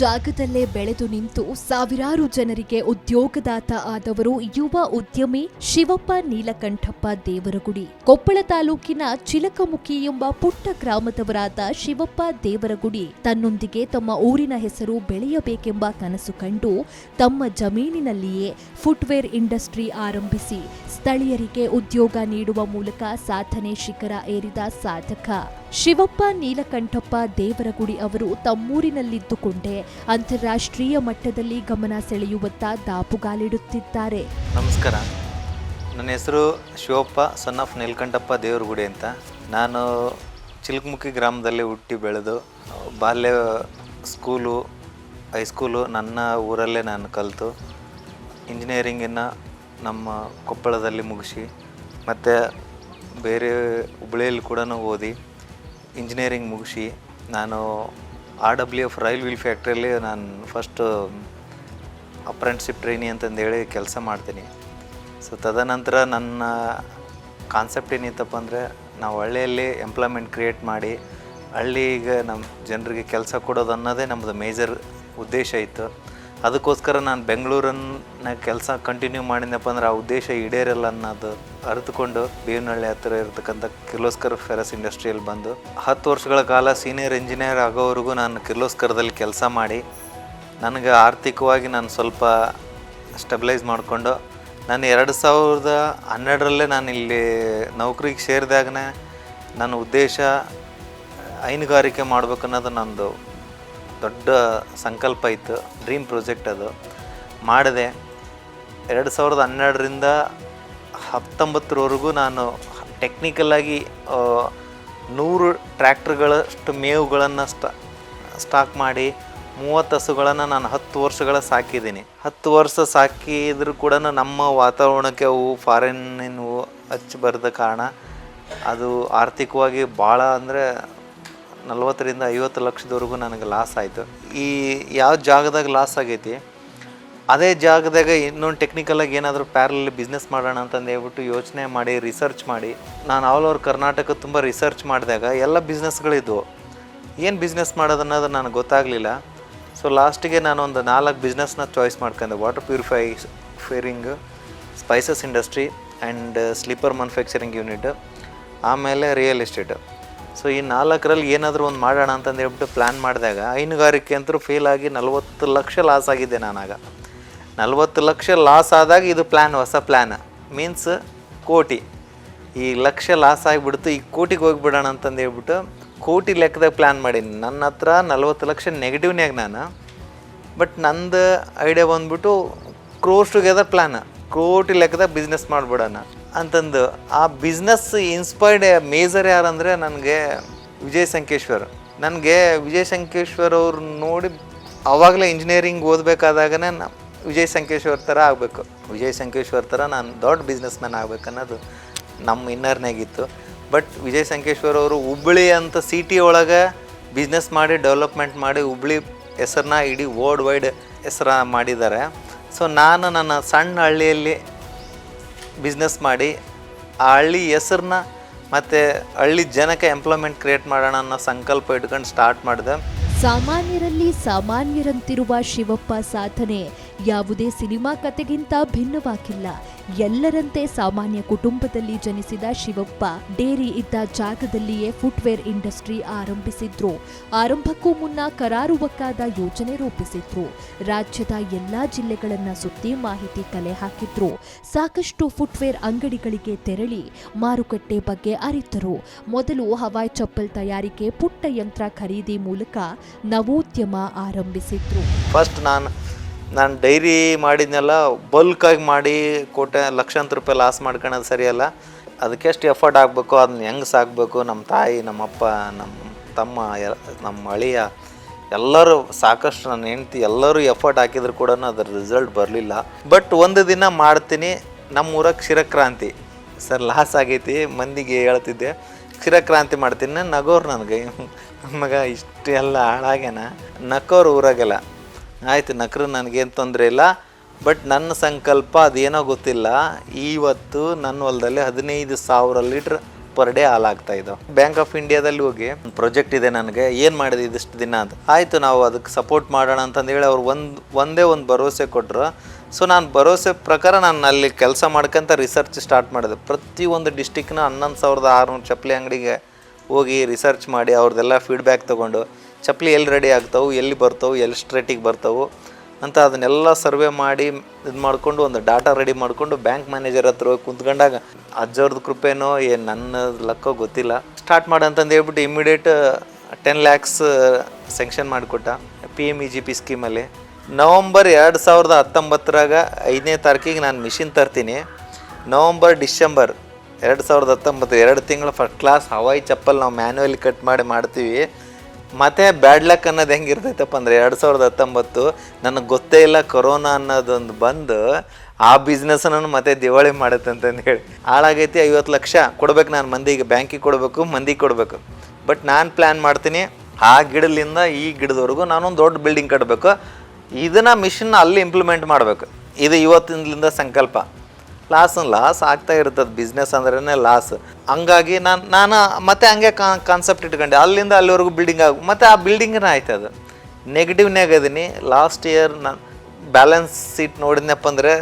ಜಾಗದಲ್ಲೇ ಬೆಳೆದು ನಿಂತು ಸಾವಿರಾರು ಜನರಿಗೆ ಉದ್ಯೋಗದಾತ ಆದವರು ಯುವ ಉದ್ಯಮಿ ಶಿವಪ್ಪ ನೀಲಕಂಠಪ್ಪ ದೇವರಗುಡಿ. ಕೊಪ್ಪಳ ತಾಲೂಕಿನ ಚಿಲಕಮುಖಿ ಎಂಬ ಪುಟ್ಟ ಗ್ರಾಮದವರಾದ ಶಿವಪ್ಪ ದೇವರಗುಡಿ ತನ್ನೊಂದಿಗೆ ತಮ್ಮ ಊರಿನ ಹೆಸರು ಬೆಳೆಯಬೇಕೆಂಬ ಕನಸು ಕಂಡು ತಮ್ಮ ಜಮೀನಿನಲ್ಲಿಯೇ ಫುಟ್ವೇರ್ ಇಂಡಸ್ಟ್ರಿ ಆರಂಭಿಸಿ, ಸ್ಥಳೀಯರಿಗೆ ಉದ್ಯೋಗ ನೀಡುವ ಮೂಲಕ ಸಾಧನೆ ಶಿಖರ ಏರಿದ ಸಾಧಕ. ಶಿವಪ್ಪ ನೀಲಕಂಠಪ್ಪ ದೇವರಗುಡಿ ಅವರು ತಮ್ಮೂರಿನಲ್ಲಿದ್ದುಕೊಂಡೇ ಅಂತಾರಾಷ್ಟ್ರೀಯ ಮಟ್ಟದಲ್ಲಿ ಗಮನ ಸೆಳೆಯುವತ್ತ ದಾಪುಗಾಲಿಡುತ್ತಿದ್ದಾರೆ. ನಮಸ್ಕಾರ. ನನ್ನ ಹೆಸರು ಶಿವಪ್ಪ ಸನ್ ಆಫ್ ನೀಲಕಂಠಪ್ಪ ದೇವರಗುಡಿ ಅಂತ. ನಾನು ಚಿಲ್ಕಮುಖಿ ಗ್ರಾಮದಲ್ಲಿ ಹುಟ್ಟಿ ಬೆಳೆದು, ಬಾಲ್ಯ ಸ್ಕೂಲು ಹೈಸ್ಕೂಲು ನನ್ನ ಊರಲ್ಲೇ ನಾನು ಕಲಿತು. ಇಂಜಿನಿಯರಿಂಗನ್ನು ನಮ್ಮ ಕೊಪ್ಪಳದಲ್ಲಿ ಮುಗಿಸಿ, ಮತ್ತು ಬೇರೆ ಹುಬ್ಳಿಯಲ್ಲಿ ಕೂಡ ಓದಿ ಇಂಜಿನಿಯರಿಂಗ್ ಮುಗಿಸಿ, ನಾನು R W F rail wheel ಫ್ಯಾಕ್ಟ್ರಿಯಲ್ಲಿ ನಾನು ಫಸ್ಟು ಅಪ್ರೆಂಟಿಸಿಪ್ ಟ್ರೈನಿ ಅಂತಂದೇಳಿ ಕೆಲಸ ಮಾಡ್ತೀನಿ. ಸೊ ತದನಂತರ ನನ್ನ ಕಾನ್ಸೆಪ್ಟ್ ಏನಿತ್ತಪ್ಪ ಅಂದರೆ, ನಾವು ಹಳ್ಳಿಯಲ್ಲಿ ಎಂಪ್ಲಾಯ್ಮೆಂಟ್ ಕ್ರಿಯೇಟ್ ಮಾಡಿ, ಹಳ್ಳಿಗೆ ನಮ್ಮ ಜನರಿಗೆ ಕೆಲಸ ಕೊಡೋದು ಅನ್ನೋದೇ ನಮ್ಮದು ಮೇಜರ್ ಉದ್ದೇಶ ಇತ್ತು. ಅದಕ್ಕೋಸ್ಕರ ನಾನು ಬೆಂಗಳೂರನ್ನ ಕೆಲಸ ಕಂಟಿನ್ಯೂ ಮಾಡಿದ್ನಪ್ಪ ಅಂದ್ರೆ ಆ ಉದ್ದೇಶ ಈಡೇರಲ್ಲ ಅನ್ನೋದು ಅರಿತುಕೊಂಡು ಬೇವಿನಹಳ್ಳಿ ಹತ್ತಿರ ಇರತಕ್ಕಂಥ ಕಿರ್ಲೋಸ್ಕರ್ ಫೆರಸ್ ಇಂಡಸ್ಟ್ರಿಯಲ್ಲಿ ಬಂದು ಹತ್ತು ವರ್ಷಗಳ ಕಾಲ ಸೀನಿಯರ್ ಇಂಜಿನಿಯರ್ ಆಗೋವರೆಗೂ ನಾನು ಕಿರ್ಲೋಸ್ಕರದಲ್ಲಿ ಕೆಲಸ ಮಾಡಿ, ನನಗೆ ಆರ್ಥಿಕವಾಗಿ ನಾನು ಸ್ವಲ್ಪ ಸ್ಟೆಬಿಲೈಸ್ ಮಾಡಿಕೊಂಡು, ನಾನು ಎರಡು ಸಾವಿರದ ಹನ್ನೆರಡರಲ್ಲೇ ನಾನು ಇಲ್ಲಿ ನೌಕರಿಗೆ ಸೇರಿದಾಗನೇ ನನ್ನ ಉದ್ದೇಶ ಹೈನುಗಾರಿಕೆ ಮಾಡ್ಬೇಕು ಅನ್ನೋದು ನಂದು ದೊಡ್ಡ ಸಂಕಲ್ಪ ಇತ್ತು ಡ್ರೀಮ್ ಪ್ರಾಜೆಕ್ಟ್ ಅದು. ಮಾಡಿದೆ. ಎರಡು ಸಾವಿರದ ಹನ್ನೆರಡರಿಂದ ಹತ್ತೊಂಬತ್ತರವರೆಗೂ ನಾನು ಟೆಕ್ನಿಕಲಾಗಿ ನೂರು ಟ್ರ್ಯಾಕ್ಟ್ರ್ಗಳಷ್ಟು ಮೇವುಗಳನ್ನು ಸ್ಟಾ ಸ್ಟಾಕ್ ಮಾಡಿ, ಮೂವತ್ತು ಹಸುಗಳನ್ನು ನಾನು ಹತ್ತು ವರ್ಷಗಳ ಸಾಕಿದ್ದೀನಿ. ಹತ್ತು ವರ್ಷ ಸಾಕಿದ್ರು ಕೂಡ ನಮ್ಮ ವಾತಾವರಣಕ್ಕೆ ಅವು ಫಾರಿನ್ನಿನವು ಹಚ್ಚಿ ಬರೆದ ಕಾರಣ, ಅದು ಆರ್ಥಿಕವಾಗಿ ಭಾಳ ಅಂದರೆ ನಲ್ವತ್ತರಿಂದ ಐವತ್ತು ಲಕ್ಷದವರೆಗೂ ನನಗೆ ಲಾಸ್ ಆಯಿತು. ಈ ಯಾವ ಜಾಗದಾಗ ಲಾಸ್ ಆಗೈತಿ, ಅದೇ ಜಾಗದಾಗ ಇನ್ನೊಂದು ಟೆಕ್ನಿಕಲಾಗಿ ಏನಾದರೂ ಪ್ಯಾರಲಲ್ಲಿ ಬಿಸ್ನೆಸ್ ಮಾಡೋಣ ಅಂತಂದು ಹೇಳ್ಬಿಟ್ಟು ಯೋಚನೆ ಮಾಡಿ ರಿಸರ್ಚ್ ಮಾಡಿ, ನಾನು ಆಲ್ ಓವರ್ ಕರ್ನಾಟಕ ತುಂಬ ರಿಸರ್ಚ್ ಮಾಡಿದಾಗ ಎಲ್ಲ ಬಿಸ್ನೆಸ್ಗಳಿದ್ವು ಏನು ಬಿಸ್ನೆಸ್ ಮಾಡೋದು ಅನ್ನೋದು ನನಗೆ ಗೊತ್ತಾಗಲಿಲ್ಲ. ಸೊ ಲಾಸ್ಟಿಗೆ ಒಂದು ನಾಲ್ಕು ಬಿಸ್ನೆಸ್ನ ಚಾಯ್ಸ್ ಮಾಡ್ಕೊಂಡೆ. Water purifying spices industry and sleeper manufacturing unit ಆಮೇಲೆ ರಿಯಲ್ ಎಸ್ಟೇಟ್ ಸೊ ಈ ನಾಲ್ಕರಲ್ಲಿ ಏನಾದರೂ ಒಂದು ಮಾಡೋಣ ಅಂತಂದು ಹೇಳ್ಬಿಟ್ಟು ಪ್ಲ್ಯಾನ್ ಮಾಡಿದಾಗ ಹೈನುಗಾರಿಕೆ ಅಂತೂ ಫೇಲ್ ಆಗಿ ನಲ್ವತ್ತು ಲಕ್ಷ ಲಾಸ್ ಆಗಿದ್ದೆ ನಾನಾಗ. ನಲ್ವತ್ತು ಲಕ್ಷ ಲಾಸ್ ಆದಾಗ ಇದು ಪ್ಲ್ಯಾನ್ ಹೊಸ ಪ್ಲ್ಯಾನ್ ಮೀನ್ಸ್ ಕೋಟಿ. ಈ ಲಕ್ಷ ಲಾಸ್ ಆಗಿಬಿಡ್ತು, ಈ ಕೋಟಿಗೆ ಹೋಗ್ಬಿಡೋಣ ಅಂತಂದು ಹೇಳ್ಬಿಟ್ಟು ಕೋಟಿ ಲೆಕ್ಕದಾಗ ಪ್ಲ್ಯಾನ್ ಮಾಡೀನಿ. ನನ್ನ ಹತ್ರ ನಲ್ವತ್ತು ಲಕ್ಷ ನೆಗೆಟಿವ್ನ್ಯಾಗ ನಾನು. ಬಟ್ ನಂದು ಐಡಿಯಾ ಬಂದ್ಬಿಟ್ಟು ಕ್ರೋಸ್ ಟುಗೆದರ್ ಪ್ಲ್ಯಾನ್ ಕೋಟಿ ಲೆಕ್ಕದಾಗ ಬಿಸ್ನೆಸ್ ಮಾಡಿಬಿಡೋಣ. ಅಂತಂದು. ಆ ಬಿಸ್ನೆಸ್ ಇನ್ಸ್ಪೈರ್ಡ್ ಮೇಜರ್ ಯಾರಂದರೆ ನನಗೆ ವಿಜಯ್ ಸಂಕೇಶ್ವರ್. ನನಗೆ ವಿಜಯ್ ಸಂಕೇಶ್ವರ್ ಅವ್ರು ನೋಡಿ ಆವಾಗಲೇ ಇಂಜಿನಿಯರಿಂಗ್ ಓದಬೇಕಾದಾಗನೇ ನಾ ವಿಜಯ್ ಸಂಕೇಶ್ವರ್ ಥರ ಆಗಬೇಕು. ವಿಜಯ್ ಸಂಕೇಶ್ವರ್ ಥರ ನಾನು ದೊಡ್ಡ ಬಿಸ್ನೆಸ್ ಮ್ಯಾನ್ ಆಗ್ಬೇಕು ಅನ್ನೋದು ನಮ್ಮ ಇನ್ನರ್ನಾಗಿತ್ತು ಬಟ್ ವಿಜಯ್ ಸಂಕೇಶ್ವರ್ ಅವರು ಹುಬ್ಬಳ್ಳಿ ಅಂತ ಸಿಟಿ ಒಳಗೆ ಬಿಸ್ನೆಸ್ ಮಾಡಿ ಡೆವಲಪ್ಮೆಂಟ್ ಮಾಡಿ ಹುಬ್ಳಿ ಹೆಸರನ್ನ ಇಡೀ ವರ್ಲ್ಡ್ ವೈಡ್ ಹೆಸರ ಮಾಡಿದ್ದಾರೆ. ಸೊ ನಾನು ನನ್ನ ಸಣ್ಣ ಹಳ್ಳಿಯಲ್ಲಿ ಬಿಸ್ನೆಸ್ ಮಾಡಿ ಆ ಹಳ್ಳಿ ಹೆಸ್ರನ್ನ ಮತ್ತು ಹಳ್ಳಿ ಜನಕ್ಕೆ ಎಂಪ್ಲಾಯ್ಮೆಂಟ್ ಕ್ರಿಯೇಟ್ ಮಾಡೋಣ ಅನ್ನೋ ಸಂಕಲ್ಪ ಇಟ್ಕೊಂಡು ಸ್ಟಾರ್ಟ್ ಮಾಡಿದೆ. ಸಾಮಾನ್ಯರಲ್ಲಿ ಸಾಮಾನ್ಯರಂತಿರುವ ಶಿವಪ್ಪ ಸಾಧನೆ ಯಾವುದೇ ಸಿನಿಮಾ ಕತೆಗಿಂತ ಭಿನ್ನವಾಗಿಲ್ಲ. ಎಲ್ಲರಂತೆ ಸಾಮಾನ್ಯ ಕುಟುಂಬದಲ್ಲಿ ಜನಿಸಿದ ಶಿವಪ್ಪ ಡೇರಿ ಇದ್ದ ಜಾಗದಲ್ಲಿಯೇ ಫುಟ್ವೇರ್ ಇಂಡಸ್ಟ್ರಿ ಆರಂಭಿಸಿದ್ರು. ಆರಂಭಕ್ಕೂ ಮುನ್ನ ಕರಾರುವಕ್ಕಾದ ಯೋಜನೆ ರೂಪಿಸಿದ್ರು. ರಾಜ್ಯದ ಎಲ್ಲಾ ಜಿಲ್ಲೆಗಳನ್ನ ಸುತ್ತಿ ಮಾಹಿತಿ ಕಲೆ ಹಾಕಿದ್ರು. ಸಾಕಷ್ಟು ಫುಟ್ವೇರ್ ಅಂಗಡಿಗಳಿಗೆ ತೆರಳಿ ಮಾರುಕಟ್ಟೆ ಬಗ್ಗೆ ಅರಿತರು. ಮೊದಲು ಹವಾಯ್ ಚಪ್ಪಲ್ ತಯಾರಿಕೆ ಪುಟ್ಟ ಯಂತ್ರ ಖರೀದಿ ಮೂಲಕ ನವೋದ್ಯಮ ಆರಂಭಿಸಿದ್ರು. ಫಸ್ಟ್ ನಾನು ನಾನು ಡೈರಿ ಮಾಡಿದ್ನೆಲ್ಲ ಬಲ್ಕಾಗಿ ಮಾಡಿ ಕೋಟೆ ಲಕ್ಷಾಂತರ ರೂಪಾಯಿ ಲಾಸ್ ಮಾಡ್ಕೊಳ್ಳೋದು ಸರಿಯಲ್ಲ. ಅದಕ್ಕೆ ಎಷ್ಟು ಎಫರ್ಟ್ ಆಗಬೇಕು ಅದನ್ನ ಹೆಂಗೆ ಸಾಕಬೇಕು ನಮ್ಮ ತಾಯಿ ನಮ್ಮಪ್ಪ ನಮ್ಮ ತಮ್ಮ ನಮ್ಮ ಅಳಿಯ, ಎಲ್ಲರೂ ಸಾಕಷ್ಟು ನನ್ನ ಹೆಂಡ್ತಿ, ಎಲ್ಲರೂ ಎಫರ್ಟ್ ಹಾಕಿದ್ರು ಕೂಡ ಅದರ ರಿಸಲ್ಟ್ ಬರಲಿಲ್ಲ. ಬಟ್ ಒಂದು ದಿನ ಮಾಡ್ತೀನಿ ನಮ್ಮ ಊರಾಗ ಕ್ಷೀರಕ್ರಾಂತಿ. ಸರ್ ಲಾಸ್ ಆಗೈತಿ, ಮಂದಿಗೆ ಹೇಳ್ತಿದ್ದೆ, ಕ್ಷೀರಕ್ರಾಂತಿ ಮಾಡ್ತೀನಿ, ನಗೋರು ನನಗೆ. ಮಗ, ಇಷ್ಟೆಲ್ಲ ಹಾಳಾಗ್ಯಾನ. ನಕ್ಕೋರು ಊರಾಗೆಲ್ಲ. ಆಯ್ತು ನಕ್ರು, ನನಗೇನು ತೊಂದರೆ ಇಲ್ಲ. ಬಟ್ ನನ್ನ ಸಂಕಲ್ಪ ಅದೇನೋ ಗೊತ್ತಿಲ್ಲ. ಇವತ್ತು ನನ್ನ ಹೊಲದಲ್ಲಿ ಹದಿನೈದು ಸಾವಿರ ಲೀಟ್ರ್ ಪರ್ ಡೇ ಹಾಲಾಗ್ತಾ ಇದ್ದಾವೆ ಬ್ಯಾಂಕ್ ಆಫ್ ಇಂಡಿಯಾದಲ್ಲಿ ಹೋಗಿ ಪ್ರಾಜೆಕ್ಟ್ ಇದೆ ನನಗೆ. ಏನು ಮಾಡಿದೆ ಇದಿಷ್ಟು ದಿನ ಅಂತ. ಆಯಿತು ನಾವು ಅದಕ್ಕೆ ಸಪೋರ್ಟ್ ಮಾಡೋಣ ಅಂತಂದೇಳಿ ಅವ್ರು ಒಂದು, ಒಂದೇ ಒಂದು ಭರವಸೆ ಕೊಟ್ಟರು ಸೊ ನಾನು ಭರವಸೆ ಪ್ರಕಾರ ನಾನು ಅಲ್ಲಿ ಕೆಲಸ ಮಾಡ್ಕೊಂತ ರಿಸರ್ಚ್ ಸ್ಟಾರ್ಟ್ ಮಾಡಿದೆ. ಪ್ರತಿಯೊಂದು ಡಿಸ್ಟಿಕ್ನ ಹನ್ನೊಂದು ಸಾವಿರದ ಆರುನೂರು ಚಪ್ಪಲಿ ಅಂಗಡಿಗೆ ಹೋಗಿ ರಿಸರ್ಚ್ ಮಾಡಿ ಅವ್ರದ್ದೆಲ್ಲ ಫೀಡ್ಬ್ಯಾಕ್ ತೊಗೊಂಡು. ಚಪ್ಪಲಿ ಎಲ್ಲಿ ರೆಡಿ ಆಗ್ತಾವೆ, ಎಲ್ಲಿ ಬರ್ತಾವೆ, ಎಲ್ಲಿ ಸ್ಟ್ರೇಟಿಗೆ ಬರ್ತಾವೆ ಅಂತ ಅದನ್ನೆಲ್ಲ ಸರ್ವೆ ಮಾಡಿ ಇದು ಮಾಡಿಕೊಂಡು ಒಂದು ಡಾಟಾ ರೆಡಿ ಮಾಡಿಕೊಂಡು ಬ್ಯಾಂಕ್ ಮ್ಯಾನೇಜರ್ ಹತ್ರ ಹೋಗಿ ಕುಂತ್ಕೊಂಡಾಗ ಅಜ್ಜವ್ರದ್ದು ಕೃಪೆನೋ ಏನು ನನ್ನ ಲಕ್ಕೋ ಗೊತ್ತಿಲ್ಲ. ಸ್ಟಾರ್ಟ್ ಮಾಡು ಅಂತಂದು ಹೇಳ್ಬಿಟ್ಟು ಇಮಿಡಿಯೇಟ್ ಟೆನ್ ಲ್ಯಾಕ್ಸ್ ಸೆಂಕ್ಷನ್ ಮಾಡಿಕೊಟ್ಟ P M E G P ಸ್ಕೀಮಲ್ಲಿ November ಎರಡು ಸಾವಿರದ ಹತ್ತೊಂಬತ್ತರಾಗ ಐದನೇ ತಾರೀಕಿಗೆ ನಾನು ಮಿಷಿನ್ ತರ್ತೀನಿ. ನವಂಬರ್ ಡಿಸೆಂಬರ್ ಎರಡು ಸಾವಿರದ ಹತ್ತೊಂಬತ್ತು, ಎರಡು ತಿಂಗಳು ಫಸ್ಟ್ ಕ್ಲಾಸ್ ಹವಾಯಿ ಚಪ್ಪಲ್ ನಾವು ಮ್ಯಾನ್ಯಲಿ ಕಟ್ ಮಾಡಿ ಮಾಡ್ತೀವಿ. ಮತ್ತೆ ಬ್ಯಾಡ್ ಲಕ್ ಅನ್ನೋದು ಹೆಂಗಿರ್ತೈತಪ್ಪ ಅಂದರೆ ಎರಡು ಸಾವಿರದ ಹತ್ತೊಂಬತ್ತು ನನಗೆ ಗೊತ್ತೇ ಇಲ್ಲ ಕೊರೋನಾ ಅನ್ನೋದೊಂದು ಬಂದು ಆ ಬಿಸ್ನೆಸ್ಸನ್ನು ಮತ್ತೆ ದಿವಾಳಿ ಮಾಡುತ್ತೆ ಅಂತಂದು ಹೇಳಿ. ಹಾಳಾಗೈತಿ ಐವತ್ತು ಲಕ್ಷ, ಕೊಡ್ಬೇಕು ನಾನು ಮಂದಿಗೆ, ಬ್ಯಾಂಕಿಗೆ ಕೊಡಬೇಕು, ಮಂದಿಗೆ ಕೊಡಬೇಕು. ಬಟ್ ನಾನು ಪ್ಲ್ಯಾನ್ ಮಾಡ್ತೀನಿ, ಆ ಗಿಡದಿಂದ ಈ ಗಿಡದವರೆಗೂ ನಾನು ಒಂದು ದೊಡ್ಡ ಬಿಲ್ಡಿಂಗ್ ಕಟ್ಟಬೇಕು ಇದನ್ನು ಮಿಷನ್ ಅಲ್ಲಿ ಇಂಪ್ಲಿಮೆಂಟ್ ಮಾಡಬೇಕು. ಇದು ಇವತ್ತಿನಿಂದ ಸಂಕಲ್ಪ. ಲಾಸ್ ಲಾಸ್ ಆಗ್ತಾ ಇರ್ತದೆ ಬಿಸ್ನೆಸ್ ಅಂದ್ರೇ ಲಾಸ್ ಹಂಗಾಗಿ ನಾನು ನಾನು ಮತ್ತೆ ಹಂಗೆ ಕಾನ್ಸೆಪ್ಟ್ ಇಟ್ಕೊಂಡೆ. ಅಲ್ಲಿಂದ ಅಲ್ಲಿವರೆಗೂ ಬಿಲ್ಡಿಂಗ್ ಆಗ ಮತ್ತೆ ಆ ಬಿಲ್ಡಿಂಗ್ ಆಯ್ತು ಅದು. ನೆಗೆಟಿವ್ನಾಗ ಇದೀನಿ ಲಾಸ್ಟ್ ಇಯರ್ ನಾನು ಬ್ಯಾಲೆನ್ಸ್ ಸೀಟ್ ನೋಡಿದ್ನಪ್ಪ ಅಂದರೆ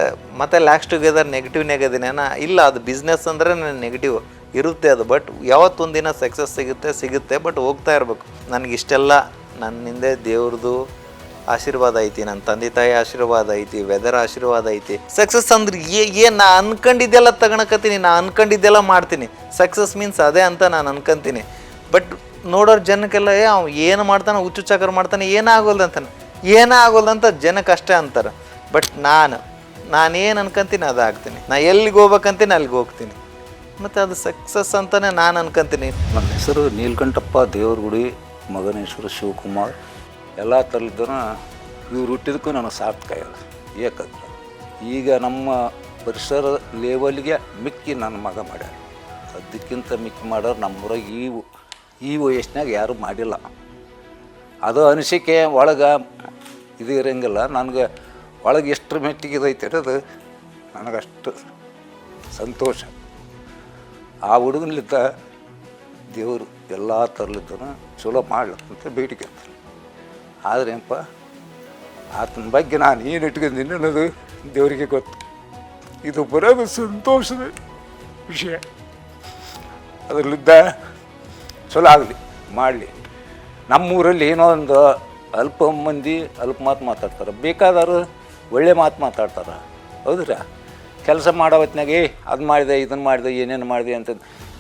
ಮತ್ತೆ ಲ್ಯಾಕ್ಸ್ ಟುಗೆದರ್ ನೆಗೆಟಿವ್ನಾಗ ಅದೀನಿ ಏನ, ಇಲ್ಲ, ಅದು ಬಿಸ್ನೆಸ್ ಅಂದರೆ ನೆಗೆಟಿವ್ ಇರುತ್ತೆ ಅದು ಬಟ್ ಯಾವತ್ತೊಂದು ದಿನ ಸಕ್ಸಸ್ ಸಿಗುತ್ತೆ ಸಿಗುತ್ತೆ ಬಟ್ ಹೋಗ್ತಾ ಇರಬೇಕು. ನನಗಿಷ್ಟೆಲ್ಲ ನನ್ನಿಂದೆ ದೇವ್ರದ್ದು ಆಶೀರ್ವಾದ ಐತಿ ನನ್ನ ತಂದೆ ತಾಯಿ ಆಶೀರ್ವಾದ ಐತಿ ವೆದರ್ ಆಶೀರ್ವಾದ ಐತಿ. ಸಕ್ಸಸ್ ಅಂದ್ರೆ ಏನು ನಾ ಅನ್ಕೊಂಡಿದ್ದೆಲ್ಲ ತಗೊಳಕತ್ತೀನಿ ನಾ ಅನ್ಕೊಂಡಿದ್ದೆಲ್ಲ ಮಾಡ್ತೀನಿ. ಸಕ್ಸಸ್ ಮೀನ್ಸ್ ಅದೇ ಅಂತ ನಾನು ಅನ್ಕೊಂತೀನಿ. ಬಟ್ ನೋಡೋರು ಜನಕ್ಕೆಲ್ಲ, ಏ ಏನು ಮಾಡ್ತಾನೆ, ಹುಚ್ಚು ಚಕ್ರ ಮಾಡ್ತಾನೆ ಏನಾಗೋಲ್ದು ಅಂತಾನೆ ಏನಾಗೋಲ್ದು ಅಂತ ಜನಕ್ಕೆ ಅಷ್ಟೇ ಅಂತಾರೆ. ಬಟ್ ನಾನು ನಾನೇನು ಅನ್ಕೊಂತೀನಿ ಅದು ಆಗ್ತೀನಿ. ನಾ ಎಲ್ಲಿಗೆ ಹೋಗ್ಬೇಕಂತೀನಿ, ಅಲ್ಲಿಗೆ ಹೋಗ್ತೀನಿ. ಮತ್ತು ಅದು ಸಕ್ಸಸ್ ಅಂತಲೇ ನಾನು ಅನ್ಕೊಂತೀನಿ. ನನ್ನ ಹೆಸರು ನೀಲ್ಕಂಠಪ್ಪ ದೇವ್ರಗುಡಿ, ಮಗನೇಶ್ವರ ಶಿವಕುಮಾರ್. ಎಲ್ಲ ಥರದ್ದನ್ನು ಇವ್ರು ಹುಟ್ಟಿದಕ್ಕೂ ನನಗೆ ಸಾರ್ಥಕ ಇಲ್ಲ ಏಕಂದ್ರೆ ಈಗ ನಮ್ಮ ಪರಿಸರ ಲೆವೆಲ್ಗೆ ಮಿಕ್ಕಿ ನನ್ನ ಮಗ ಮಾಡ್ಯಾರ. ಅದಕ್ಕಿಂತ ಮಿಕ್ಕಿ ಮಾಡೋರು ನಮ್ಮೂರಾಗ ಈ ಈ ವಯಸ್ಸಿನಾಗ ಯಾರೂ ಮಾಡಿಲ್ಲ. ಅದು ಅನಿಸಿಕೆ ಒಳಗೆ ಇದು ಇರೋಂಗಿಲ್ಲ. ನನಗೆ ಒಳಗೆ ಎಷ್ಟರ ಮೆಟ್ಟಿಗೆ ಇದೈತೆ ಅದು ನನಗಷ್ಟು ಸಂತೋಷ. ಆ ಹುಡುಗನ್ಲಿದ್ದ ದೇವರು ಎಲ್ಲ ಥರಲಿದ್ದನ ಚಲೋ ಮಾಡ್ಲಂತ ಬೇಡಿಕೆ ಅಂತಾನೆ ಆದರೆ ಏನಪ್ಪ? ಆತನ ಬಗ್ಗೆ ನಾನು ಏನು ಇಟ್ಕೊಂಡಿನಿ ಅನ್ನೋದು ದೇವರಿಗೆ ಗೊತ್ತು. ಇದು ಬರೋದು ಸಂತೋಷದ ವಿಷಯ. ಅದರಲ್ಲಿದ್ದ ಚಲೋ ಆಗಲಿ, ಮಾಡಲಿ. ನಮ್ಮೂರಲ್ಲಿ ಏನೋ ಒಂದು ಅಲ್ಪ ಮಂದಿ ಅಲ್ಪ ಮಾತು ಮಾತಾಡ್ತಾರೆ. ಬೇಕಾದವರು ಒಳ್ಳೆ ಮಾತು ಮಾತಾಡ್ತಾರೆ. ಹೌದ್ರಾ? ಕೆಲಸ ಮಾಡೋ ಹೊತ್ನಾಗ ಏ ಅದು ಮಾಡಿದೆ ಇದನ್ನು ಮಾಡಿದೆ, ಏನೇನು ಮಾಡಿದೆ ಅಂತ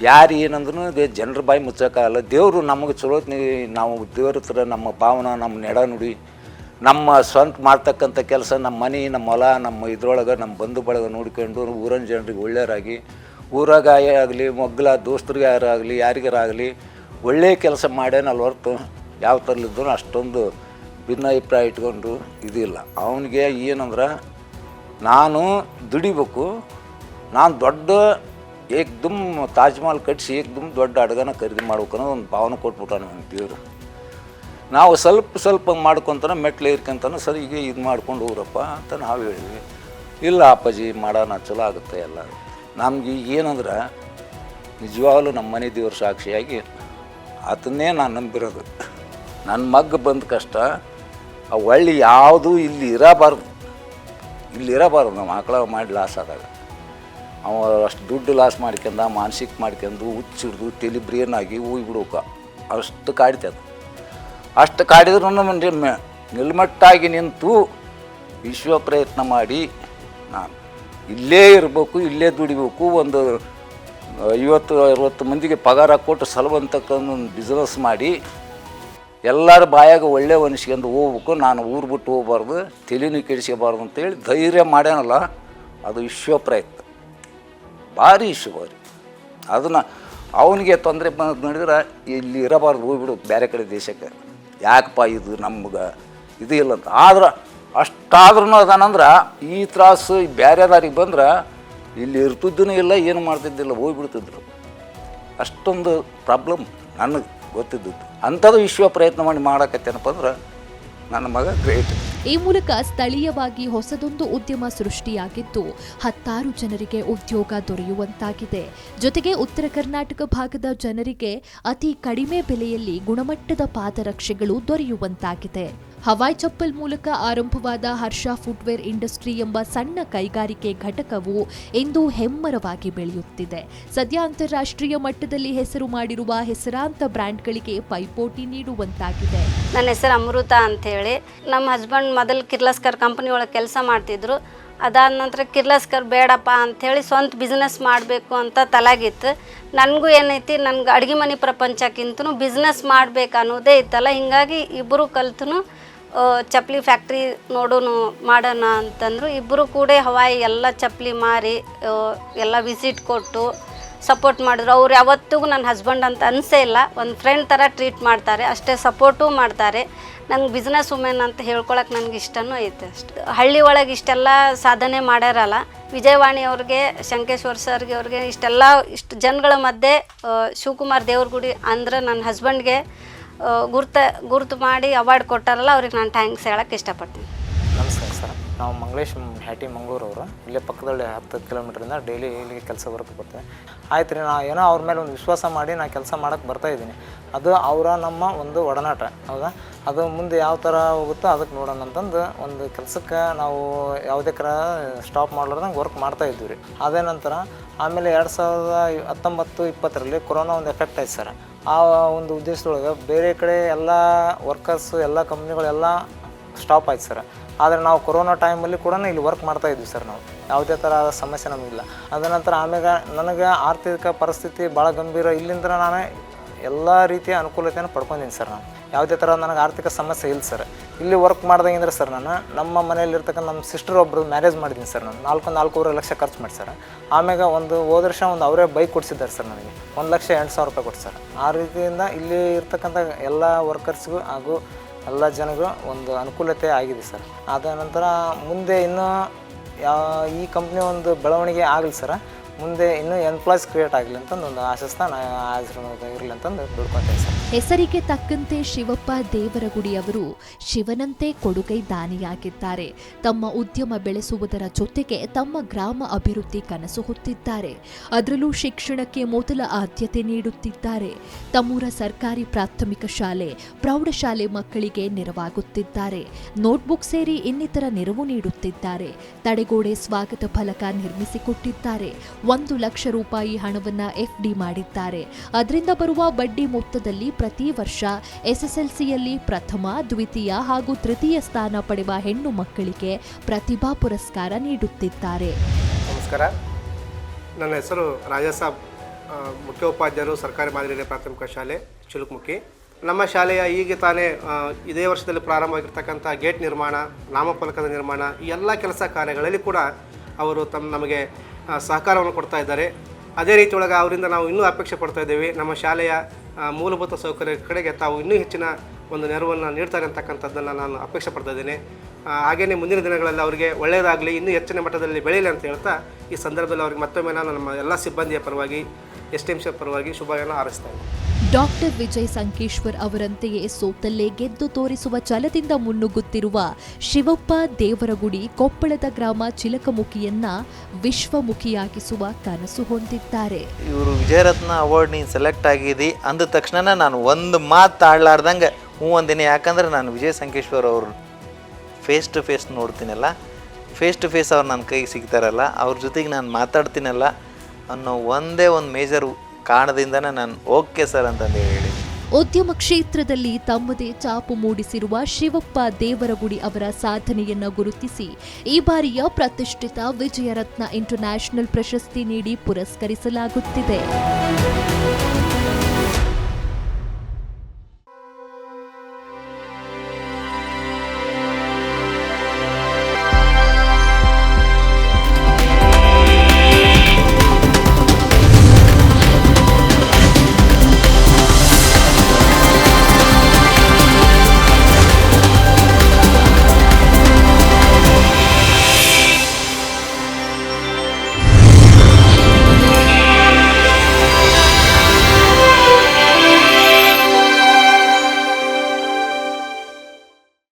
ಯಾರು ಏನಂದ್ರೂ ಜನರ ಬಾಯಿ ಮುಚ್ಚೋಕ್ಕಾಗಲ್ಲ ದೇವರು ನಮಗೆ ಚಲೋತ್ನಾಗ ನಾವು ದೇವ್ರ ಹತ್ರ ನಮ್ಮ ಭಾವನೆ, ನಮ್ಮ ನೆಡ ನುಡಿ, ನಮ್ಮ ಸ್ವಂತ ಮಾಡ್ತಕ್ಕಂಥ ಕೆಲಸ, ನಮ್ಮ ಮನೆ, ನಮ್ಮ ಹೊಲ, ನಮ್ಮ ಇದ್ರೊಳಗೆ ನಮ್ಮ ಬಂಧು ಬಳಗ ನೋಡ್ಕೊಂಡು ಊರಿನ ಜನರಿಗೆ ಒಳ್ಳೆಯರಾಗಿ ಊರಾಗ ಆಗಲಿ, ಮಗ್ಲ ದೋಸ್ತರಿಗೆ ಯಾರಾಗಲಿ, ಯಾರಿಗಾರಾಗಲಿ ಒಳ್ಳೆಯ ಕೆಲಸ ಮಾಡ್ಯಾನಲ್ಲ ಹೊರತು ಯಾವ ಥರಲಿದ್ರು ಅಷ್ಟೊಂದು ಭಿನ್ನಾಭಿಪ್ರಾಯ ಇಟ್ಕೊಂಡು ಇದಿಲ್ಲ ಅವನಿಗೆ ಏನಂದ್ರೆ ನಾನು ದುಡಿಬೇಕು, ನಾನು ದೊಡ್ಡ ಏಕ್ದಮ್ ತಾಜ್ ಮಹಲ್ ಕಟ್ಟಿಸಿ ಏಕ್ದಮ್ ದೊಡ್ಡ ಅಡುಗೆನ ಖರೀದಿ ಮಾಡ್ಬೇಕು ಅನ್ನೋ ಒಂದು ಭಾವನೆ ಕೊಟ್ಬಿಟ್ಟಾನ ನಮ್ಮ ದೇವರು. ನಾವು ಸ್ವಲ್ಪ ಸ್ವಲ್ಪ ಮಾಡ್ಕೊತಾನೆ ಮೆಟ್ಲು ಏರ್ಕೊಂತಾನೆ ಸರಿ ಈಗ ಇದು ಮಾಡ್ಕೊಂಡು ಹೋಗ್ರಪ್ಪ ಅಂತ ನಾವು ಹೇಳಿದ್ವಿ. ಇಲ್ಲ ಅಪ್ಪಾಜಿ, ಮಾಡೋಣ, ಚಲೋ ಆಗುತ್ತೆ ಎಲ್ಲ. ನಮ್ಗೆ ಏನಂದ್ರೆ ನಿಜವಾಗಲೂ ನಮ್ಮ ಮನೆ ದೇವ್ರ ಸಾಕ್ಷಿಯಾಗಿ ಅದನ್ನೇ ನಾನು ನಂಬಿರೋದು. ನನ್ನ ಮಗ್ಗ ಬಂದ ಕಷ್ಟ, ಆ ಒಳ್ಳೆ ಯಾವುದೂ ಇಲ್ಲಿ ಇರಬಾರ್ದು. ಇಲ್ಲಿ ಇರಬಾರ್ದು, ನಮ್ಮ ಆಕಳ ಮಾಡಿ ಲಾಸ್ ಆದಾಗ. ಅವ ಅಷ್ಟು ದುಡ್ಡು ಲಾಸ್ ಮಾಡ್ಕೊಂಡ, ಮಾನಸಿಕ ಮಾಡ್ಕೊಂಡು, ಹುಚ್ಚಿಡ್ದು, ತಲೆ ಬ್ರೇನ್ ಆಗಿ ಬಿಡೋಕ. ಅಷ್ಟು ಕಾಡ್ತದೆ ಅಷ್ಟು ಕಾಡಿದ್ರು ನಮ್ಮ ನಿಲ್ಮಟ್ಟಾಗಿ ನಿಂತು ವಿಶ್ವ ಪ್ರಯತ್ನ ಮಾಡಿ ನಾನು ಇಲ್ಲೇ ಇರಬೇಕು, ಇಲ್ಲೇ ದುಡಿಬೇಕು, ಒಂದು ಐವತ್ತು, ಅರವತ್ತು ಮಂದಿಗೆ ಪಗಾರ ಕೊಟ್ಟು ಸಲುವಂತಕ್ಕ ಒಂದು ಬಿಸ್ನೆಸ್ ಮಾಡಿ ಎಲ್ಲರ ಬಾಯಾಗ ಒಳ್ಳೆ ಅನಿಸ್ಕೊಂಡು ಹೋಗ್ಬೇಕು, ನಾನು ಊರು ಬಿಟ್ಟು ಹೋಗ್ಬಾರ್ದು ತಲೆನೂ ಕೆಡಿಸ್ಕೋಬಾರ್ದು ಅಂತೇಳಿ ಧೈರ್ಯ ಮಾಡ್ಯಾನಲ್ಲ, ಅದು ವಿಶ್ವ ಪ್ರಯತ್ನ. ಭಾರಿ ಇಶ್ಯೂ ಭಾರಿ. ಅದನ್ನು ಅವನಿಗೆ ತೊಂದರೆ ಬಂದು ನೋಡಿದ್ರೆ ಇಲ್ಲಿ ಇರಬಾರ್ದು, ಹೋಗ್ಬಿಡು ಬೇರೆ ಕಡೆ ದೇಶಕ್ಕೆ. ಯಾಕಪ್ಪ ಇದು ನಮ್ಗೆ ಇದು ಇಲ್ಲ ಅಂತ. ಆದ್ರೆ ಅಷ್ಟಾದ್ರೂ ಅದಾನಂದ್ರೆ ಈ ತ್ರಾಸು ಬೇರೆ ದಾರಿಗೆ ಬಂದ್ರೆ ಇಲ್ಲಿ ಇರ್ತಿದ್ದೂ ಇಲ್ಲ, ಏನು ಮಾಡ್ತಿದ್ದಿಲ್ಲ, ಹೋಗ್ಬಿಡ್ತಿದ್ರು. ಅಷ್ಟೊಂದು ಪ್ರಾಬ್ಲಮ್ ನನಗೆ. ಗೊತ್ತಿದ್ದದ್ದು. ಅಂಥದ್ದು ವಿಶ್ವ ಪ್ರಯತ್ನ ಮಾಡಿ ಮಾಡಕತ್ತೇನಪ್ಪ ಅಂದ್ರೆ ನನ್ನ ಮಗ ಗ್ರೇಟ್. ಈ ಮೂಲಕ ಸ್ಥಳೀಯವಾಗಿ ಹೊಸದೊಂದು ಉದ್ಯಮ ಸೃಷ್ಟಿಯಾಗಿದ್ದು ಹತ್ತಾರು ಜನರಿಗೆ ಉದ್ಯೋಗ ದೊರೆಯುವಂತಾಗಿದೆ. ಜೊತೆಗೆ ಉತ್ತರ ಕರ್ನಾಟಕ ಭಾಗದ ಜನರಿಗೆ ಅತಿ ಕಡಿಮೆ ಬೆಲೆಯಲ್ಲಿ ಗುಣಮಟ್ಟದ ಪಾದರಕ್ಷೆಗಳು ದೊರೆಯುವಂತಾಗಿದೆ. ಹವಾಯ್ ಚಪ್ಪಲ್ ಮೂಲಕ ಆರಂಭವಾದ ಹರ್ಷ ಫುಟ್ವೇರ್ ಇಂಡಸ್ಟ್ರಿ ಎಂಬ ಸಣ್ಣ ಕೈಗಾರಿಕೆ ಘಟಕವು ಇಂದು ಹೆಮ್ಮರವಾಗಿ ಬೆಳೆಯುತ್ತಿದೆ. ಸದ್ಯ ಅಂತಾರಾಷ್ಟ್ರೀಯ ಮಟ್ಟದಲ್ಲಿ ಹೆಸರು ಮಾಡಿರುವ ಹೆಸರಾಂತ ಬ್ರ್ಯಾಂಡ್ಗಳಿಗೆ ಪೈಪೋಟಿ ನೀಡುವಂತಾಗಿದೆ. ನನ್ನ ಹೆಸರು ಅಮೃತ ಅಂತೇಳಿ ನಮ್ಮ ಹಸ್ಬೆಂಡ್ ಮೊದಲು ಕಿರ್ಲಸ್ಕರ್ ಕಂಪನಿ ಒಳಗೆ ಕೆಲಸ ಮಾಡ್ತಿದ್ರು. ಅದಾದ ನಂತರ ಕಿರ್ಲಸ್ಕರ್ ಬೇಡಪ್ಪ ಅಂಥೇಳಿ ಸ್ವಂತ ಬಿಸ್ನೆಸ್ ಮಾಡಬೇಕು ಅಂತ ತಲಾಗಿತ್ತು. ನನಗೂ ಏನೈತಿ, ನನ್ಗೆ ಅಡುಗೆ ಮನೆ ಪ್ರಪಂಚಕ್ಕಿಂತನೂ ಬಿಸ್ನೆಸ್ ಮಾಡ್ಬೇಕು ಅನ್ನೋದೇ ಇತ್ತಲ್ಲ. ಹೀಗಾಗಿ ಇಬ್ಬರು ಕಲ್ತು ಚಪ್ಪಲಿ ಫ್ಯಾಕ್ಟ್ರಿ ನೋಡೋಣ ಮಾಡೋಣ ಅಂತಂದ್ರು ಇಬ್ಬರು ಕೂಡ ಹವಾಯಿ ಎಲ್ಲ ಚಪ್ಪಲಿ ಮಾರಿ ಎಲ್ಲ ವಿಸಿಟ್ ಕೊಟ್ಟು ಸಪೋರ್ಟ್ ಮಾಡಿದ್ರು. ಅವ್ರು ಯಾವತ್ತಿಗೂ ನನ್ನ ಹಸ್ಬೆಂಡ್ ಅಂತ ಅನಿಸೇ ಇಲ್ಲ. ಒಂದು ಫ್ರೆಂಡ್ ಥರ ಟ್ರೀಟ್ ಮಾಡ್ತಾರೆ. ಅಷ್ಟೇ ಸಪೋರ್ಟು ಮಾಡ್ತಾರೆ. ನಂಗೆ ಬಿಸ್ನೆಸ್ ವುಮೆನ್ ಅಂತ ಹೇಳ್ಕೊಳಕ್ಕೆ ನನಗೆ ಇಷ್ಟನೂ ಐತೆ ಅಷ್ಟು. ಹಳ್ಳಿ ಒಳಗೆ ಇಷ್ಟೆಲ್ಲ ಸಾಧನೆ ಮಾಡ್ಯಾರಲ್ಲ, ವಿಜಯವಾಣಿ ಅವ್ರಿಗೆ, ಶಂಕೇಶ್ವರ್ ಸರ್ಗೆ ಅವ್ರಿಗೆ ಇಷ್ಟೆಲ್ಲ ಇಷ್ಟು ಜನಗಳ ಮಧ್ಯೆ ಶಿವಕುಮಾರ್ ದೇವ್ರ ಗುಡಿ ಅಂದ್ರೆ ನನ್ನ ಹಸ್ಬೆಂಡ್ಗೆ ಗುರ್ತ, ಗುರ್ತು ಮಾಡಿ ಅವಾರ್ಡ್ ಕೊಟ್ಟಾರಲ್ಲ, ಅವ್ರಿಗೆ ನಾನು ಥ್ಯಾಂಕ್ಸ್ ಹೇಳಕ್ಕೆ ಇಷ್ಟಪಡ್ತೀನಿ. ನಮಸ್ಕಾರ ಸರ್. ನಾವು ಮಂಗಳೇಶ್, ಹ್ಯಾಟಿ ಅವರು ಇಲ್ಲೇ ಪಕ್ಕದಲ್ಲಿ ಹತ್ತು ಕಿಲೋಮೀಟ್ರಿಂದ ಡೈಲಿ ಇಲ್ಲಿಗೆ ಕೆಲಸ ಬರೋಕ್ಕೆ ಬರ್ತೇವೆ ಆಯ್ತು ರೀ, ನಾ ಏನೋ ಅವ್ರ ಮೇಲೆ ಒಂದು ವಿಶ್ವಾಸ ಮಾಡಿ ನಾ ಕೆಲಸ ಮಾಡೋಕ್ಕೆ ಬರ್ತಾ ಇದ್ದೀನಿ. ಅದು ಅವರ ನಮ್ಮ ಒಂದು ಒಡನಾಟ, ಹೌದಾ? ಅದು ಮುಂದೆ ಯಾವ ಥರ ಹೋಗುತ್ತೋ ಅದಕ್ಕೆ ನೋಡೋಣ ಅಂತಂದು ಒಂದು ಕೆಲಸಕ್ಕೆ ನಾವು ಯಾವುದೇ ಕರ ಸ್ಟಾಪ್ ಮಾಡ್ಲಾರ್ದಂಗೆ ವರ್ಕ್ ಮಾಡ್ತಾ ಇದ್ವಿ ರೀ. ಅದೇ ನಂತರ ಆಮೇಲೆ ಎರಡು ಸಾವಿರದ ಹತ್ತೊಂಬತ್ತು ಇಪ್ಪತ್ತರಲ್ಲಿ ಕೊರೋನಾ ಒಂದು ಎಫೆಕ್ಟ್ ಆಯ್ತು ಸರ್. ಆ ಒಂದು ಉದ್ದೇಶದೊಳಗೆ ಬೇರೆ ಕಡೆ ಎಲ್ಲ ವರ್ಕರ್ಸು ಎಲ್ಲ ಕಂಪ್ನಿಗಳೆಲ್ಲ ಸ್ಟಾಪ್ ಆಯ್ತು ಸರ್ ಆದರೆ ನಾವು ಕೊರೋನಾ ಟೈಮಲ್ಲಿ ಕೂಡ ಇಲ್ಲಿ ವರ್ಕ್ ಮಾಡ್ತಾ ಇದ್ವಿ ಸರ್ ನಾವು. ಯಾವುದೇ ಥರ ಸಮಸ್ಯೆ ನಮಗಿಲ್ಲ. ಅದ ನಂತರ ಆಮೇಲೆ ನನಗೆ ಆರ್ಥಿಕ ಪರಿಸ್ಥಿತಿ ಭಾಳ ಗಂಭೀರ. ಇಲ್ಲಿಂದ ನಾನು ಎಲ್ಲ ರೀತಿಯ ಅನುಕೂಲತೆಯನ್ನು ಪಡ್ಕೊಂಡಿನಿ ಸರ್ ನಾನು. ಯಾವುದೇ ಥರ ನನಗೆ ಆರ್ಥಿಕ ಸಮಸ್ಯೆ ಇಲ್ಲ ಸರ್. ಇಲ್ಲಿ ವರ್ಕ್ ಮಾಡ್ದಂಗಿದ್ರೆ ಸರ್ ನಾನು ನಮ್ಮ ಮನೆಯಲ್ಲಿರ್ತಕ್ಕಂಥ ನಮ್ಮ ಸಿಸ್ಟರ್ ಒಬ್ಬರು ಮ್ಯಾರೇಜ್ ಮಾಡಿದ್ದೀನಿ ಸರ್ ನಾನು. ನಾಲ್ಕು, ನಾಲ್ಕೂವರೆ ಲಕ್ಷ ಖರ್ಚು ಮಾಡಿ ಸರ್. ಆಮ್ಯಾಗ ಒಂದು ಹೋದ ವರ್ಷ ಒಂದು ಅವರೇ ಬೈಕ್ ಕೊಡಿಸಿದ್ದಾರೆ ಸರ್ ನನಗೆ. ಒಂದು ಲಕ್ಷ ಎಂಟು ಸಾವಿರ ರೂಪಾಯಿ ಕೊಟ್ಟು ಸರ್. ಆ ರೀತಿಯಿಂದ ಇಲ್ಲಿ ಇರ್ತಕ್ಕಂಥ ಎಲ್ಲ ವರ್ಕರ್ಸ್ಗೂ ಹಾಗೂ ಎಲ್ಲ ಜನಗೂ ಒಂದು ಅನುಕೂಲತೆ ಆಗಿದೆ ಸರ್. ಅದ ನಂತರ ಮುಂದೆ ಇನ್ನೂ ಯಾ ಈ ಕಂಪ್ನಿ ಒಂದು ಬೆಳವಣಿಗೆ ಆಗಲಿ ಸರ್. ಮುಂದೆ ಇನ್ನೂ ಎನ್ ಪ್ಲಸ್ ಕ್ರಿಯೇಟ್ ಆಗಲಿ ಅಂತಂದು ಒಂದು ಆಶಿಸ್ತಾ ನಾ ಆಶ್ರಮದ ಇರಲಿ ಅಂತಂದು ದುಡ್ಕೊತೇನೆ ಸರ್. ಹೆಸರಿಗೆ ತಕ್ಕಂತೆ ಶಿವಪ್ಪ ದೇವರಗುಡಿ ಅವರು ಶಿವನಂತೆ ಕೊಡುಗೈ ದಾನಿಯಾಗಿದ್ದಾರೆ. ತಮ್ಮ ಉದ್ಯಮ ಬೆಳೆಸುವುದರ ಜೊತೆಗೆ ತಮ್ಮ ಗ್ರಾಮ ಅಭಿವೃದ್ಧಿ ಕನಸು ಹೊತ್ತಿದ್ದಾರೆ. ಅದರಲ್ಲೂ ಶಿಕ್ಷಣಕ್ಕೆ ಮೊದಲ ಆದ್ಯತೆ ನೀಡುತ್ತಿದ್ದಾರೆ. ತಮ್ಮೂರ ಸರ್ಕಾರಿ ಪ್ರಾಥಮಿಕ ಶಾಲೆ, ಪ್ರೌಢಶಾಲೆ ಮಕ್ಕಳಿಗೆ ನೆರವಾಗುತ್ತಿದ್ದಾರೆ. ನೋಟ್ಬುಕ್ ಸೇರಿ ಇನ್ನಿತರ ನೆರವು ನೀಡುತ್ತಿದ್ದಾರೆ. ತಡೆಗೋಡೆ ಸ್ವಾಗತ ಫಲಕ ನಿರ್ಮಿಸಿಕೊಟ್ಟಿದ್ದಾರೆ. ಒಂದು ಲಕ್ಷ ರೂಪಾಯಿ ಹಣವನ್ನ ಎಫ್ಡಿ ಮಾಡಿದ್ದಾರೆ. ಅದರಿಂದ ಬರುವ ಬಡ್ಡಿ ಮೊತ್ತದಲ್ಲಿ ಪ್ರತಿ ವರ್ಷ ಎಸ್ಎಸ್ಎಲ್ಸಿಯಲ್ಲಿ ಪ್ರಥಮ, ದ್ವಿತೀಯ ಹಾಗೂ ತೃತೀಯ ಸ್ಥಾನ ಪಡೆಯುವ ಹೆಣ್ಣು ಮಕ್ಕಳಿಗೆ ಪ್ರತಿಭಾ ಪುರಸ್ಕಾರ ನೀಡುತ್ತಿದ್ದಾರೆ. ನಮಸ್ಕಾರ. ನನ್ನ ಹೆಸರು ರಾಜಸಾಬ್ ಸಾಬ್ ಮುಖ್ಯೋಪಾಧ್ಯಾಯರು ಸರ್ಕಾರಿ ಮಾದರಿ ಪ್ರಾಥಮಿಕ ಶಾಲೆ, ಚುಲುಕ್ಮುಖಿ. ನಮ್ಮ ಶಾಲೆಯ ಈಗ ತಾನೇ ಇದೇ ವರ್ಷದಲ್ಲಿ ಪ್ರಾರಂಭವಾಗಿರ್ತಕ್ಕಂಥ ಗೇಟ್ ನಿರ್ಮಾಣ, ನಾಮಫಲಕದ ನಿರ್ಮಾಣ, ಈ ಎಲ್ಲ ಕೆಲಸ ಕಾರ್ಯಗಳಲ್ಲಿ ಕೂಡ ಅವರು ತಮ್ಮ ನಮಗೆ ಸಹಕಾರವನ್ನು ಕೊಡ್ತಾ ಇದ್ದಾರೆ. ಅದೇ ರೀತಿಯೊಳಗೆ ಅವರಿಂದ ನಾವು ಇನ್ನೂ ಅಪೇಕ್ಷೆ ಪಡ್ತಾ ಇದ್ದೇವೆ. ನಮ್ಮ ಶಾಲೆಯ ಮೂಲಭೂತ ಸೌಕರ್ಯ ಕಡೆಗೆ ತಾವು ಇನ್ನೂ ಹೆಚ್ಚಿನ ಒಂದು ನೆರವನ್ನು ನೀಡ್ತಾರೆ ಅಂತಕ್ಕಂಥದ್ದನ್ನು ನಾನು ಅಪೇಕ್ಷೆ ಪಡ್ತಾ ಇದ್ದೇನೆ. ಹಾಗೆಯೇ ಹಾಗೇನೇ ಮುಂದಿನ ದಿನಗಳಲ್ಲಿ ಅವರಿಗೆ ಒಳ್ಳೆಯದಾಗಲಿ ಇನ್ನೂ ಹೆಚ್ಚಿನ ಮಟ್ಟದಲ್ಲಿ ಬೆಳೆಯಲಿ ಅಂತ ಹೇಳ್ತಾ ಈ ಸಂದರ್ಭದಲ್ಲಿ ಅವರಿಗೆ ಮತ್ತೊಮ್ಮೆ ನಾನು ನಮ್ಮ ಎಲ್ಲ ಸಿಬ್ಬಂದಿಯ ಪರವಾಗಿ ಎಸ್ ಟಿ ಎಂ ಸಿ ಪರವಾಗಿ ಶುಭಗಳನ್ನು ಹಾರೈಸ್ತಾ ಇದ್ದೇನೆ. ಡಾಕ್ಟರ್ ವಿಜಯ್ ಸಂಕೇಶ್ವರ್ ಅವರಂತೆಯೇ ಸೋತಲ್ಲೇ ಗೆದ್ದು ತೋರಿಸುವ ಛಲದಿಂದ ಮುನ್ನುಗ್ಗುತ್ತಿರುವ ಶಿವಪ್ಪ ದೇವರಗುಡಿ ಕೊಪ್ಪಳದ ಗ್ರಾಮ ಚಿಲಕಮುಖಿಯನ್ನ ವಿಶ್ವಮುಖಿಯಾಗಿಸುವ ಕನಸು ಹೊಂದಿದ್ದಾರೆ. ಇವರು ವಿಜಯರತ್ನ ಅವಾರ್ಡ್ ನೀನು ಸೆಲೆಕ್ಟ್ ಆಗಿದೆ ಅಂದ ತಕ್ಷಣ ನಾನು ಒಂದು ಮಾತು ಆಡ್ಲಾರ್ದಂಗೆ ಹ್ಞೂ ಅಂದಿನಿ. ಯಾಕಂದ್ರೆ ನಾನು ವಿಜಯ್ ಸಂಕೇಶ್ವರ್ ಅವರು ಫೇಸ್ ಟು ಫೇಸ್ ನೋಡ್ತೀನಲ್ಲ ಫೇಸ್ ಟು ಫೇಸ್ ಅವ್ರು ನನ್ನ ಕೈಗೆ ಸಿಗ್ತಾರಲ್ಲ, ಅವ್ರ ಜೊತೆಗೆ ನಾನು ಮಾತಾಡ್ತೀನಲ್ಲ ಅನ್ನೋ ಒಂದೇ ಒಂದು ಮೇಜರ್ ಕಾರಣದಿಂದನೇ ನಾನು ಓಕೆ ಸರ್ ಅಂತಂದು ಹೇಳಿ. ಉದ್ಯಮ ಕ್ಷೇತ್ರದಲ್ಲಿ ತಮ್ಮದೇ ಚಾಪು ಮೂಡಿಸಿರುವ ಶಿವಪ್ಪ ದೇವರಗುಡಿ ಅವರ ಸಾಧನೆಯನ್ನು ಗುರುತಿಸಿ, ಈ ಬಾರಿಯ ಪ್ರತಿಷ್ಠಿತ ವಿಜಯರತ್ನ ಇಂಟರ್ನ್ಯಾಷನಲ್ ಪ್ರಶಸ್ತಿ ನೀಡಿ ಪುರಸ್ಕರಿಸಲಾಗುತ್ತಿದೆ.